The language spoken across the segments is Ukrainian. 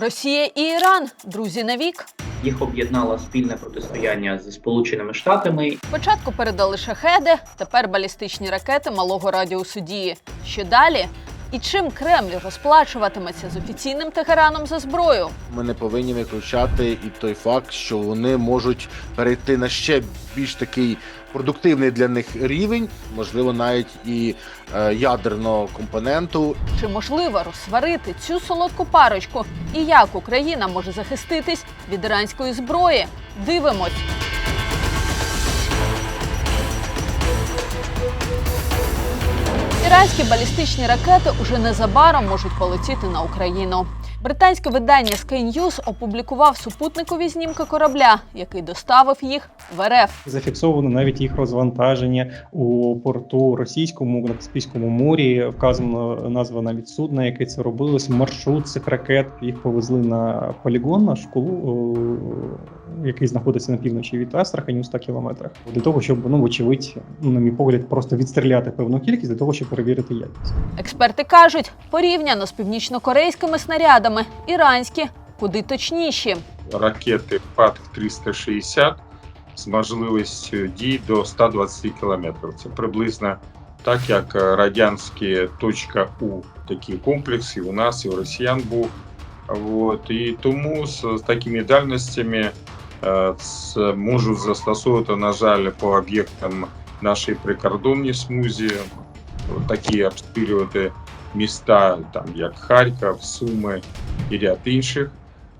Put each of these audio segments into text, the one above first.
Росія і Іран друзі навік. Їх об'єднало спільне протистояння зі Сполученими Штатами. Спочатку передали шахеди, тепер балістичні ракети малого радіусу дії. Що далі? І чим Кремль розплачуватиметься з офіційним Тегераном за зброю? Ми не повинні виключати і той факт, що вони можуть перейти на ще більш такий продуктивний для них рівень, можливо, навіть і е, ядерного компоненту. Чи можливо розсварити цю солодку парочку? І як Україна може захиститись від іранської зброї? Дивимось. Іранські балістичні ракети уже незабаром можуть полетіти на Україну. Британське видання Sky News опублікував супутникові знімки корабля, який доставив їх в РФ. Зафіксовано навіть їх розвантаження у порту російському на Каспійському морі. Вказано назва навіть судна, яке це робилось. Маршрут цих ракет їх повезли на полігон на школу, о, який знаходиться на півночі від Астрахані у 100 кілометрах. Для того, щоб ну вочевидь, ну, на мій погляд, просто відстріляти певну кількість для того, щоб перевірити якість. Експерти кажуть, порівняно з північнокорейськими снарядами, іранські куди точніші. ракети ПАТ-360 з можливістю дій до 120 км. Це приблизно так, як радянські точка У такі комплекси у нас і у росіян був. От, і тому з, з такими дальностями можуть застосовувати, на жаль, по об'єктам нашої прикордонні смузі, такі обстрілювати міста, там як Харків, Суми і ряд інших.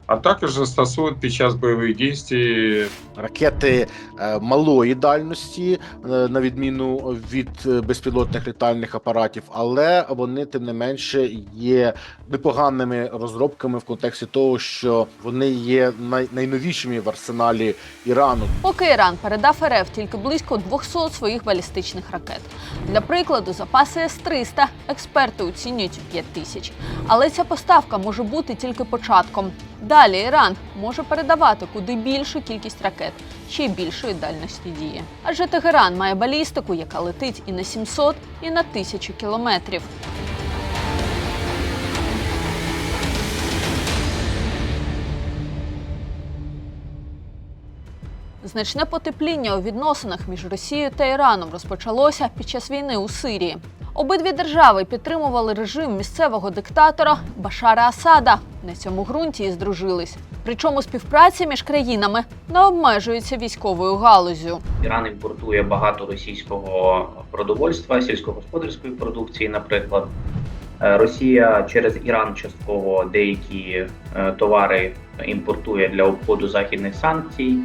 А також застосовують під час бойових дій Ракети е, малої дальності, е, на відміну від е, безпілотних літальних апаратів, але вони тим не менше є непоганими розробками в контексті того, що вони є най- найновішими в арсеналі Ірану. Поки Іран передав РФ тільки близько 200 своїх балістичних ракет. Для прикладу, запаси С-300 експерти оцінюють у 5 тисяч. Але ця поставка може бути тільки початком. Далі Іран може передавати куди більшу кількість ракет, ще й більшої дальності дії. Адже Тегеран має балістику, яка летить і на 700, і на 1000 кілометрів. Значне потепління у відносинах між Росією та Іраном розпочалося під час війни у Сирії. Обидві держави підтримували режим місцевого диктатора Башара Асада. На цьому ґрунті і здружились. Причому співпраця між країнами не обмежується військовою галузю. Іран імпортує багато російського продовольства, сільськогосподарської продукції, наприклад. Е, Росія через Іран частково деякі е, товари імпортує для обходу західних санкцій.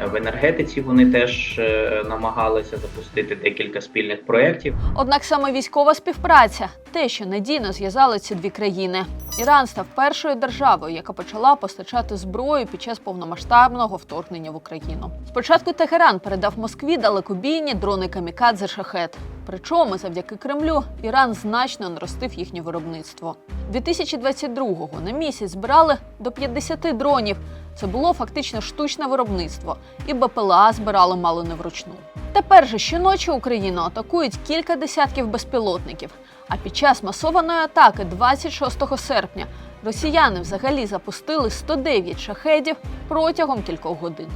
Е, В енергетиці вони теж е, намагалися запустити декілька спільних проєктів. Однак саме військова співпраця те, що надійно зв'язали ці дві країни. Іран став першою державою, яка почала постачати зброю під час повномасштабного вторгнення в Україну. Спочатку Тегеран передав Москві далекобійні дрони камікадзе шахет. Причому завдяки Кремлю Іран значно наростив їхнє виробництво. 2022-го на місяць збирали до 50 дронів. Це було фактично штучне виробництво, і БПЛА збирали мало не вручну. Тепер же щоночі Україну атакують кілька десятків безпілотників. А під час масованої атаки 26 серпня росіяни взагалі запустили 109 шахедів протягом кількох годин.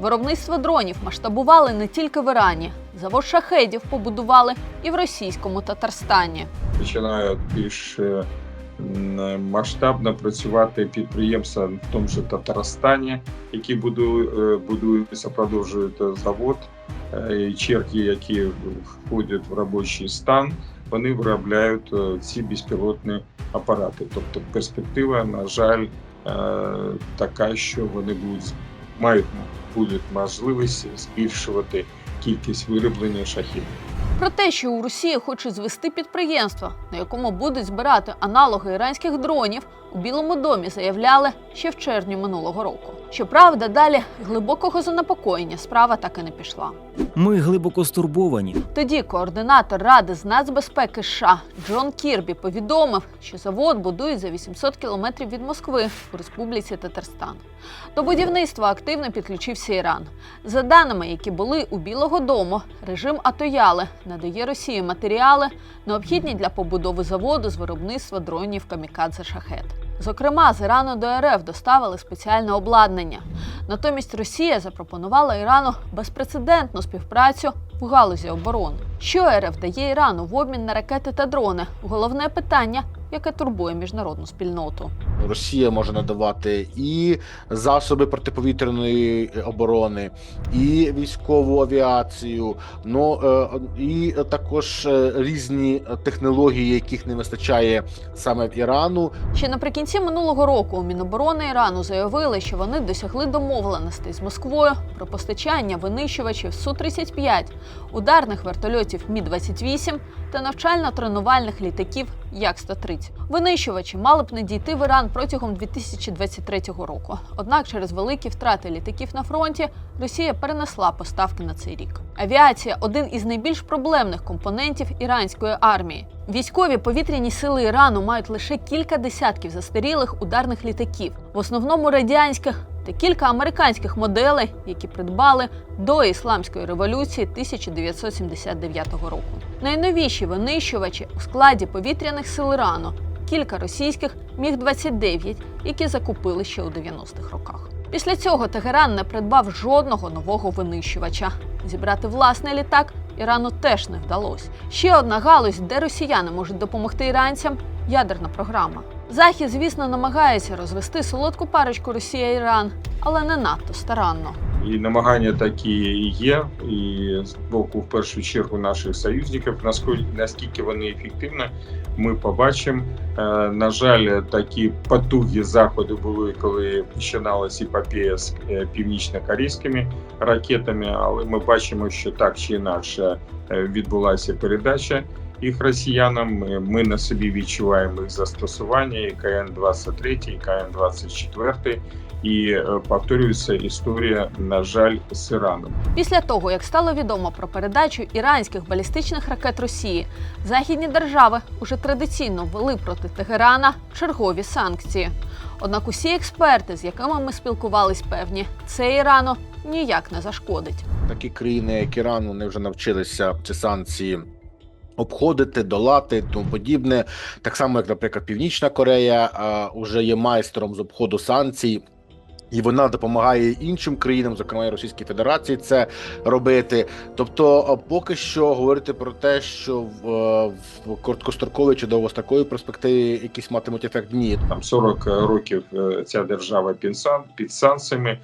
Виробництво дронів масштабували не тільки в Ірані. Завод шахедів побудували і в російському Татарстані. починають більш е, м, масштабно працювати підприємства в тому ж Татарстані, які е, будуються, продовжують завод. Е, і Черги, які входять в робочий стан, вони виробляють е, ці безпілотні апарати. Тобто перспектива, на жаль, така, що вони будуть мають будуть можливість збільшувати кількість вироблення шахів. Про те, що у Росії хочуть звести підприємство, на якому будуть збирати аналоги іранських дронів, у Білому домі заявляли ще в червні минулого року. Щоправда, далі глибокого занепокоєння справа так і не пішла. Ми глибоко стурбовані. Тоді координатор Ради з нацбезпеки США Джон Кірбі повідомив, що завод будують за 800 кілометрів від Москви у Республіці Татарстан. До будівництва активно підключився Іран. За даними, які були у Білого Дому, режим Атояли надає Росії матеріали, необхідні для побудови заводу з виробництва дронів камікадзе шахет. Зокрема, з Ірану до РФ доставили спеціальне обладнання. Натомість Росія запропонувала Ірану безпрецедентну співпрацю в галузі оборони. Що РФ дає Ірану в обмін на ракети та дрони? Головне питання, яке турбує міжнародну спільноту. Росія може надавати і засоби протиповітряної оборони, і військову авіацію, ну і також е, різні технології, яких не вистачає саме в Ірану. Ще наприкінці минулого року у Міноборони Ірану заявили, що вони досягли домовленостей з Москвою про постачання винищувачів Су-35, ударних вертольотів Мі-28 та навчально-тренувальних літаків Як-130. Винищувачі мали б надійти в Іран протягом 2023 року. Однак через великі втрати літаків на фронті Росія перенесла поставки на цей рік. Авіація один із найбільш проблемних компонентів іранської армії. Військові повітряні сили Ірану мають лише кілька десятків застарілих ударних літаків, в основному радянських та кілька американських моделей, які придбали до ісламської революції 1979 року. Найновіші винищувачі у складі повітряних сил Ірану, кілька російських Міг-29, які закупили ще у 90-х роках. Після цього Тегеран не придбав жодного нового винищувача. Зібрати власний літак Ірану теж не вдалося. Ще одна галузь, де росіяни можуть допомогти іранцям ядерна програма. Захід, звісно, намагається розвести солодку парочку Росія-Іран, але не надто старанно. І намагання такі є, і з боку, в першу чергу, наших союзників, наскільки, наскільки вони ефективні, ми побачимо. Е, На жаль, такі потуги заходу були, коли починалася епопея з е, північно-корейськими ракетами, але ми бачимо, що так чи інакше е, відбулася передача їх росіянам. Ми- Ми на собі відчуваємо їх застосування і КН-23, і КН-24, і е, повторюється історія, на жаль, з Іраном. Після того, як стало відомо про передачу іранських балістичних ракет Росії, західні держави уже традиційно ввели проти Тегерана чергові санкції. Однак усі експерти, з якими ми спілкувались, певні, це Ірану ніяк не зашкодить. Такі країни, як Іран, вони вже навчилися ці санкції. Обходити, долати тому подібне, так само як, наприклад, Північна Корея а, вже є майстром з обходу санкцій, і вона допомагає іншим країнам, зокрема і Російській Федерації, це робити. Тобто, поки що говорити про те, що в, е, в короткостроковій чи довгостроковій перспективі якісь матимуть ефект, ні. Там 40 років е, ця держава під сан- під санкціями, е,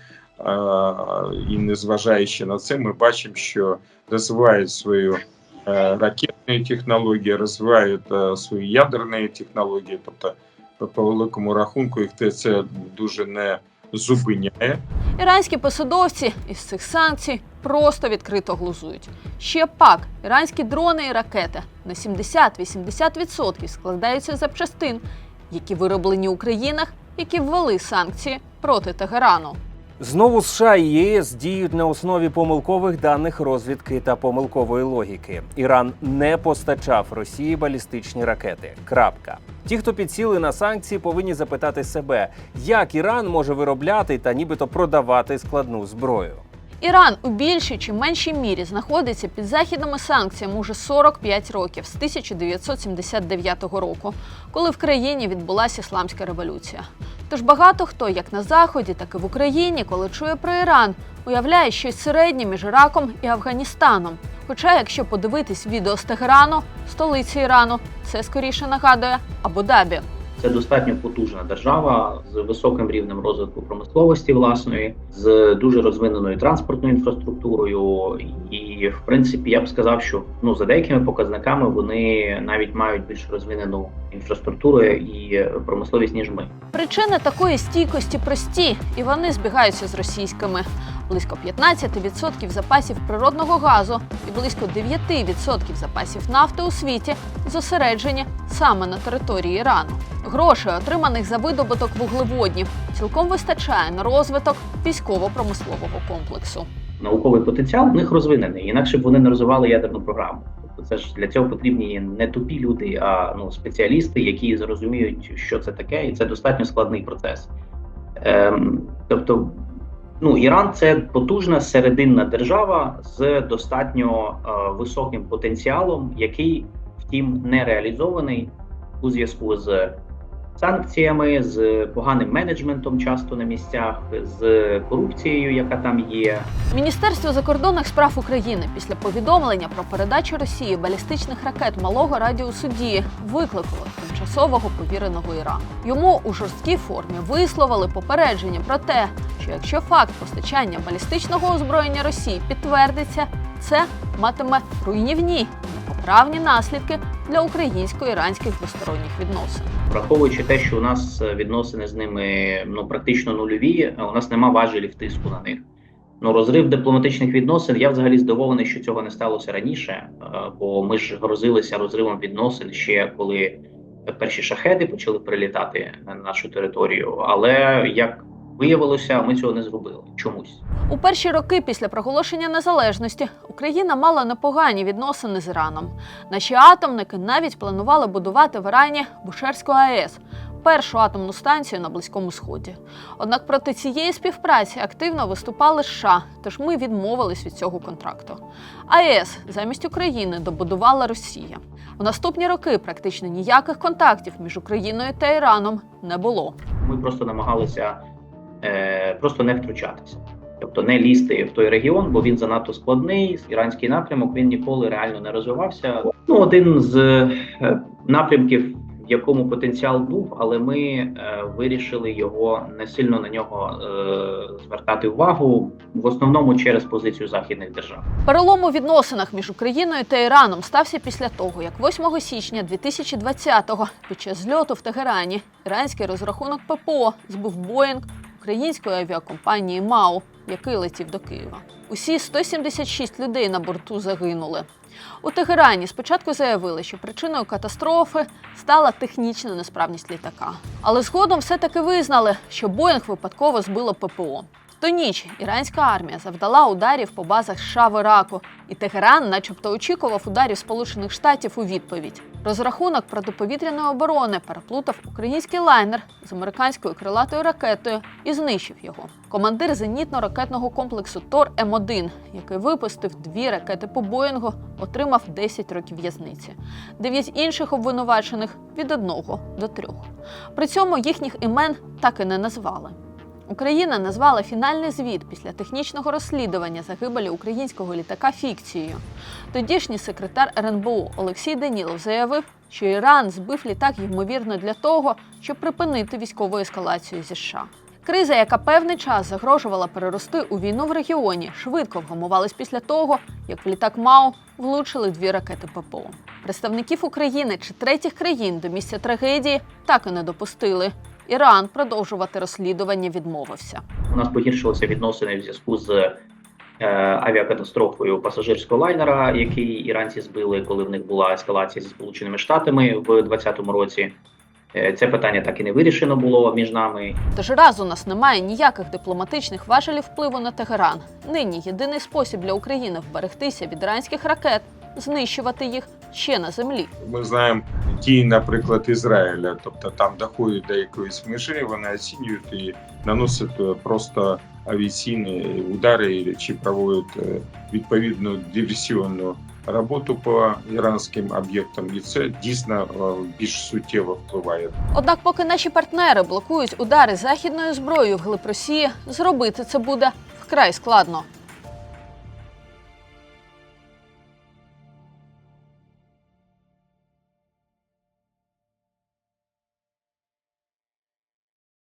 і незважаючи на це, ми бачимо, що розвивають свою е, ракетні технології, розвивають е, свої ядерні технології. Тобто, по, великому рахунку, їх це дуже не зупиняє. Іранські посадовці із цих санкцій просто відкрито глузують. Ще пак, іранські дрони і ракети на 70-80% складаються з запчастин, які вироблені у країнах, які ввели санкції проти Тегерану. Знову США і ЄС діють на основі помилкових даних розвідки та помилкової логіки. Іран не постачав Росії балістичні ракети. Крапка. Ті, хто підсіли на санкції, повинні запитати себе, як Іран може виробляти та нібито продавати складну зброю. Іран у більшій чи меншій мірі знаходиться під західними санкціями уже 45 років з 1979 року, коли в країні відбулася ісламська революція. Тож багато хто, як на заході, так і в Україні, коли чує про Іран, уявляє щось середнє між Іраком і Афганістаном. Хоча, якщо подивитись відео з Тегерану, столиці Ірану, це скоріше нагадує Абу-Дабі. Це достатньо потужна держава з високим рівнем розвитку промисловості власної, з дуже розвиненою транспортною інфраструктурою. І, в принципі, я б сказав, що ну за деякими показниками вони навіть мають більш розвинену інфраструктуру і промисловість ніж ми. Причини такої стійкості прості, і вони збігаються з російськими. Близько 15% запасів природного газу і близько 9% запасів нафти у світі зосереджені саме на території Ірану. Грошей, отриманих за видобуток вуглеводнів, цілком вистачає на розвиток військово-промислового комплексу. Науковий потенціал в них розвинений, інакше б вони не розвивали ядерну програму. Тобто, це ж для цього потрібні не тупі люди, а ну спеціалісти, які зрозуміють, що це таке, і це достатньо складний процес. Ем, тобто, ну Іран це потужна серединна держава з достатньо е, високим потенціалом, який, втім, не реалізований у зв'язку з санкціями, з поганим менеджментом, часто на місцях, з корупцією, яка там є. Міністерство закордонних справ України після повідомлення про передачу Росії балістичних ракет малого радіусу дії викликало тимчасового повіреного Ірану. Йому у жорсткій формі висловили попередження про те, що якщо факт постачання балістичного озброєння Росії підтвердиться, це матиме руйнівні і наслідки для українсько-іранських двосторонніх відносин. Враховуючи те, що у нас відносини з ними ну практично нульові, у нас нема важелів тиску на них. Ну, розрив дипломатичних відносин. Я взагалі здивований, що цього не сталося раніше, е, бо ми ж грозилися розривом відносин ще коли перші шахеди почали прилітати на нашу територію. Але як виявилося, ми цього не зробили чомусь. У перші роки після проголошення незалежності Україна мала непогані відносини з Іраном. Наші атомники навіть планували будувати в Ірані Бушерську АЕС, першу атомну станцію на Близькому Сході. Однак проти цієї співпраці активно виступали США, тож ми відмовились від цього контракту. АЕС замість України добудувала Росія. У наступні роки практично ніяких контактів між Україною та Іраном не було. Ми просто намагалися просто не втручатися, тобто не лізти в той регіон, бо він занадто складний. Іранський напрямок він ніколи реально не розвивався. Ну, один з е, напрямків, в якому потенціал був, але ми е, вирішили його не сильно на нього е, звертати увагу, в основному через позицію західних держав. Перелом у відносинах між Україною та Іраном стався після того, як 8 січня 2020-го під час зльоту в Тегерані іранський розрахунок ППО збив Боїнг української авіакомпанії МАУ, який летів до Києва. Усі 176 людей на борту загинули. У Тегерані спочатку заявили, що причиною катастрофи стала технічна несправність літака. Але згодом все-таки визнали, що Боїнг випадково збило ППО. Ту ніч іранська армія завдала ударів по базах США в Іраку, і Тегеран, начебто, очікував ударів Сполучених Штатів у відповідь. Розрахунок протиповітряної оборони переплутав український лайнер з американською крилатою ракетою і знищив його. Командир зенітно-ракетного комплексу Тор М1, який випустив дві ракети по Боїнгу, отримав 10 років в'язниці. Дев'ять інших обвинувачених від одного до трьох. При цьому їхніх імен так і не назвали. Україна назвала фінальний звіт після технічного розслідування загибелі українського літака фікцією. Тодішній секретар РНБО Олексій Данілов заявив, що Іран збив літак ймовірно для того, щоб припинити військову ескалацію зі США. Криза, яка певний час загрожувала перерости у війну в регіоні, швидко вгамувалась після того, як в літак МАУ влучили дві ракети ППО. Представників України чи третіх країн до місця трагедії так і не допустили. Іран продовжувати розслідування відмовився. У нас погіршилися відносини в зв'язку з е, авіакатастрофою пасажирського лайнера, який іранці збили, коли в них була ескалація зі Сполученими Штатами в 2020 році. Е, Це питання так і не вирішено було між нами. Тож раз у нас немає ніяких дипломатичних важелів впливу на Тегеран. Нині єдиний спосіб для України вберегтися від іранських ракет знищувати їх ще на землі. Ми знаємо дії, наприклад, Ізраїля, тобто там доходять до якоїсь межі, вони оцінюють і наносять е, просто авіаційні удари чи проводять е, відповідну диверсіонну роботу по іранським об'єктам, і це дійсно е, більш суттєво впливає. Однак, поки наші партнери блокують удари західною зброєю вглиб Росії, зробити це буде вкрай складно.